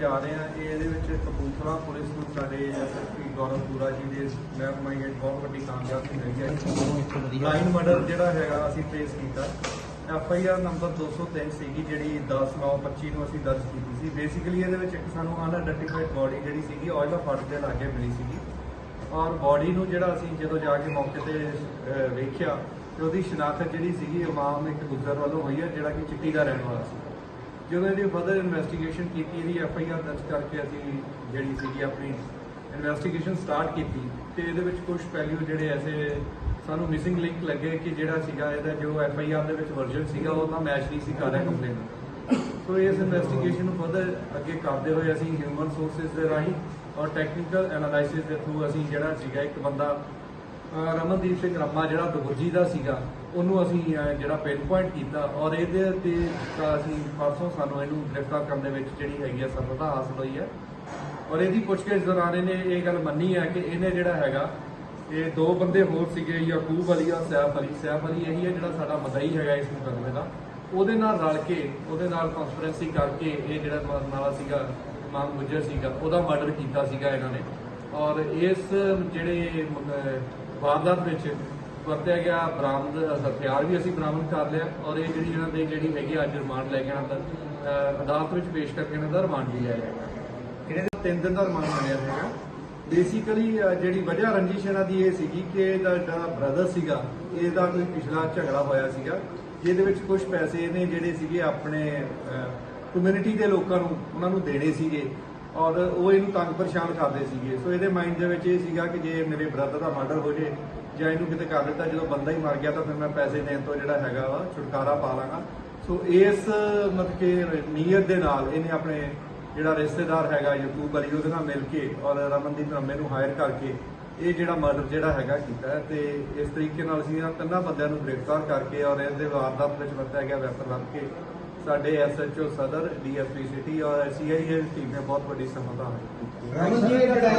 ਜਾ ਰਹੇ ਹਾਂ, ਇਹ ਇਹਦੇ ਵਿੱਚ ਕਪੂਰਥਲਾ ਪੁਲਿਸ ਨੂੰ ਸਾਡੇ ਐਸਐਸਪੀ ਗੌਰਵ ਜੀ ਦੇ ਮਹਿਕਮੇ ਵਿੱਚ ਬਹੁਤ ਵੱਡੀ ਕਾਮਯਾਬੀ ਮਿਲੀ ਹੈ। ਲਾਈਨ ਮਰਡਰ ਜਿਹੜਾ ਹੈਗਾ ਅਸੀਂ ਟ੍ਰੇਸ ਕੀਤਾ। ਐਫ ਨੰਬਰ 203 ਸੀਗੀ, ਜਿਹੜੀ 10 9 25 ਨੂੰ ਅਸੀਂ ਦਰਜ ਕੀਤੀ ਸੀ। ਬੇਸਿਕਲੀ ਇਹਦੇ ਵਿੱਚ ਇੱਕ ਸਾਨੂੰ ਅਨਆਇਡੈਂਟੀਫਾਈਡ ਬੋਡੀ ਜਿਹੜੀ ਸੀਗੀ ਆਇਲ ਆਫ ਫਾਰਟ ਦੇ ਲਾਗੇ ਮਿਲੀ ਸੀਗੀ। ਔਰ ਬੋਡੀ ਨੂੰ ਜਿਹੜਾ ਅਸੀਂ ਜਦੋਂ ਜਾ ਕੇ ਮੌਕੇ ਤੇ ਵੇਖਿਆ, ਤੇ ਉਹਦੀ ਸ਼ਨਾਖਤ ਜਿਹੜੀ ਸੀਗੀ, ਇਮਾਮ ਇੱਕ ਗੁੱਜਰ ਵੱਲੋਂ ਹੋਈ ਹੈ, ਜਿਹੜਾ ਕਿ ਚਿੱਟੀ ਦਾ ਰਹਿਣ ਵਾਲਾ ਸੀ। ਜਦੋਂ ਇਹਦੀ ਫਰਦਰ ਇਨਵੈਸਟੀਗੇਸ਼ਨ ਕੀਤੀ, ਇਹਦੀ ਐਫ ਆਈ ਆਰ ਦਰਜ ਕਰਕੇ ਅਸੀਂ ਜਿਹੜੀ ਸੀਗੀ ਆਪਣੀ ਇਨਵੈਸਟੀਗੇਸ਼ਨ ਸਟਾਰਟ ਕੀਤੀ ਤੇ ਇਹਦੇ ਵਿੱਚ ਕੁਝ ਪਹਿਲੂ ਜਿਹੜੇ ਐਸੇ ਸਾਨੂੰ ਮਿਸਿੰਗ ਲਿੰਕ ਲੱਗੇ ਕਿ ਜਿਹੜਾ ਸੀਗਾ ਇਹਦਾ ਜੋ ਐਫ ਆਈ ਆਰ ਦੇ ਵਿੱਚ ਵਰਜਨ ਸੀਗਾ, ਉਹ ਤਾਂ ਮੈਚ ਨਹੀਂ ਸੀ ਕਰ ਰਿਹਾ ਕੰਪਲੇਨ ਸੋ ਇਸ ਇਨਵੈਸਟੀਗੇਸ਼ਨ ਨੂੰ ਫਰਦਰ ਅੱਗੇ ਕਰਦੇ ਹੋਏ ਅਸੀਂ ਹਿਊਮਨ ਸੋਰਸਸ ਦੇ ਰਾਹੀਂ ਔਰ ਟੈਕਨੀਕਲ ਐਨਾਲਾਈਸਿਸ ਦੇ ਥਰੂ ਅਸੀਂ ਜਿਹੜਾ ਸੀਗਾ ਇੱਕ ਬੰਦਾ ਰਮਨਦੀਪ ਸਿੰਘ ਰੰਮਾ ਜਿਹੜਾ ਦਗੁਰਜੀ ਦਾ ਸੀਗਾ, ਉਹਨੂੰ ਅਸੀਂ ਜਿਹੜਾ ਪਿਨ ਪੁਆਇੰਟ ਕੀਤਾ ਔਰ ਇਹਦੇ ਤੇ ਅਸੀਂ ਪਰਸੋਂ ਸਾਨੂੰ ਇਹਨੂੰ ਗ੍ਰਿਫਤਾਰ ਕਰਨ ਦੇ ਵਿੱਚ ਜਿਹੜੀ ਹੈਗੀ ਆ ਸਫਲਤਾ ਹਾਸਲ ਹੋਈ ਹੈ। ਔਰ ਇਹਦੀ ਪੁੱਛਗਿੱਛ ਦੌਰਾਨ ਇਹਨੇ ਇਹ ਗੱਲ ਮੰਨੀ ਹੈ ਕਿ ਇਹਨੇ ਜਿਹੜਾ ਹੈਗਾ, ਇਹ ਦੋ ਬੰਦੇ ਹੋਰ ਸੀਗੇ, ਯਾਕੂਬ ਅਲੀ ਔਰ ਸੈਫ ਅਲੀ। ਸੈਫ ਅਲੀ ਇਹੀ ਹੈ ਜਿਹੜਾ ਸਾਡਾ ਮਦਈ ਹੈਗਾ ਇਸ ਮੁਕੱਦਮੇ ਦਾ। ਉਹਦੇ ਨਾਲ ਰਲ ਕੇ, ਉਹਦੇ ਨਾਲ ਕਾਨਫਰੈਂਸਿੰਗ ਕਰਕੇ ਇਹ ਜਿਹੜਾ ਮਰਨ ਵਾਲਾ ਸੀਗਾ ਇਮਾਮ ਗੁੱਜਰ ਸੀਗਾ, ਉਹਦਾ ਮਰਡਰ ਕੀਤਾ ਸੀਗਾ ਇਹਨਾਂ ਨੇ। ਔਰ ਇਸ ਜਿਹੜੇ ਵਾਰਦਾਤ ਵਿੱਚ ਵਰਤਿਆ ਗਿਆ ਬਰਾਮਦ, ਹਥਿਆਰ ਵੀ ਅਸੀਂ ਬਰਾਮਦ ਕਰ ਲਿਆ ਔਰ ਇਹ ਜਿਹੜੀ ਇਹਨਾਂ ਦੇ ਜਿਹੜੀ ਹੈਗੀ ਅੱਜ ਰਿਮਾਂਡ ਲੈ ਕੇ ਇਹਨਾਂ ਦਾ ਅਦਾਲਤ ਵਿੱਚ ਪੇਸ਼ ਕਰਕੇ ਇਹਨਾਂ ਦਾ ਰਿਮਾਂਡ ਵੀ ਲਿਆ ਜਾਏਗਾ ਕਿਹੜੇ ਦਾ ਤਿੰਨ ਦਿਨ ਦਾ ਰਿਮਾਂਡ ਮਿਲਿਆ ਹੈਗਾ ਬੇਸਿਕਲੀ ਜਿਹੜੀ ਵਜ੍ਹਾ ਰੰਜਿਸ਼ ਇਹਨਾਂ ਦੀ ਇਹ ਸੀਗੀ ਕਿ ਇਹਦਾ ਜਿਹੜਾ ਬ੍ਰਦਰ ਸੀਗਾ, ਇਹਦਾ ਕੋਈ ਪਿਛਲਾ ਝਗੜਾ ਹੋਇਆ ਸੀਗਾ, ਜਿਹਦੇ ਵਿੱਚ ਕੁਝ ਪੈਸੇ ਇਹਨੇ ਜਿਹੜੇ ਸੀਗੇ ਆਪਣੇ ਕਮਿਊਨਿਟੀ ਦੇ ਲੋਕਾਂ ਨੂੰ, ਉਹਨਾਂ ਨੂੰ ਦੇਣੇ ਸੀਗੇ। ਔਰ ਉਹ ਇਹਨੂੰ ਤੰਗ ਪਰੇਸ਼ਾਨ ਕਰਦੇ ਸੀਗੇ। ਸੋ ਇਹਦੇ ਮਾਈਂਡ ਦੇ ਵਿੱਚ ਇਹ ਸੀਗਾ ਕਿ ਜੇ ਮੇਰੇ ਬ੍ਰਦਰ ਦਾ ਮਰਡਰ ਹੋ ਜੇ ਜਾਂ ਇਹਨੂੰ ਕਿਤੇ ਕਰ ਦਿੱਤਾ, ਜਦੋਂ ਬੰਦਾ ਹੀ ਮਰ ਗਿਆ ਤਾਂ ਫਿਰ ਮੈਂ ਪੈਸੇ ਦੇਣ ਤੋਂ ਜਿਹੜਾ ਹੈਗਾ ਵਾ ਛੁਟਕਾਰਾ ਪਾ ਲਾਂਗਾ। ਸੋ ਇਸ, ਮਤਲਬ ਕਿ ਨੀਅਤ ਦੇ ਨਾਲ ਇਹਨੇ ਆਪਣੇ ਜਿਹੜਾ ਰਿਸ਼ਤੇਦਾਰ ਹੈਗਾ ਯਕੂਬ ਅਲੀ ਉਹਦੇ ਨਾਲ ਮਿਲ ਕੇ ਔਰ ਰਮਨਦੀਪ ਰਮੇ ਨੂੰ ਹਾਇਰ ਕਰਕੇ ਇਹ ਜਿਹੜਾ ਮਰਡਰ ਜਿਹੜਾ ਹੈਗਾ ਕੀਤਾ ਹੈ ਤੇ ਇਸ ਤਰੀਕੇ ਨਾਲ ਅਸੀਂ ਇਹਨਾਂ ਤਿੰਨਾਂ ਬੰਦਿਆਂ ਨੂੰ ਗ੍ਰਿਫਤਾਰ ਕਰਕੇ ਔਰ ਇਹਦੇ ਵਾਰਦਾਤ ਵਿੱਚ ਵਰਤਿਆ ਗਿਆ ਵੈਪਨ ਲੱਭ ਕੇ ਸਾਡੇ ਐਸਐਚਓ ਸਦਰ ਡੀਐਸਪੀ ਸਿਟੀ ਔਰ ਸੀਆਈਏ ਟੀਮ ਨੇ ਬਹੁਤ ਵੱਡੀ ਸਫਲਤਾ ਹਾਸਲ ਕੀਤੀ। ਜੀ, ਇਹ ਜਿਹੜਾ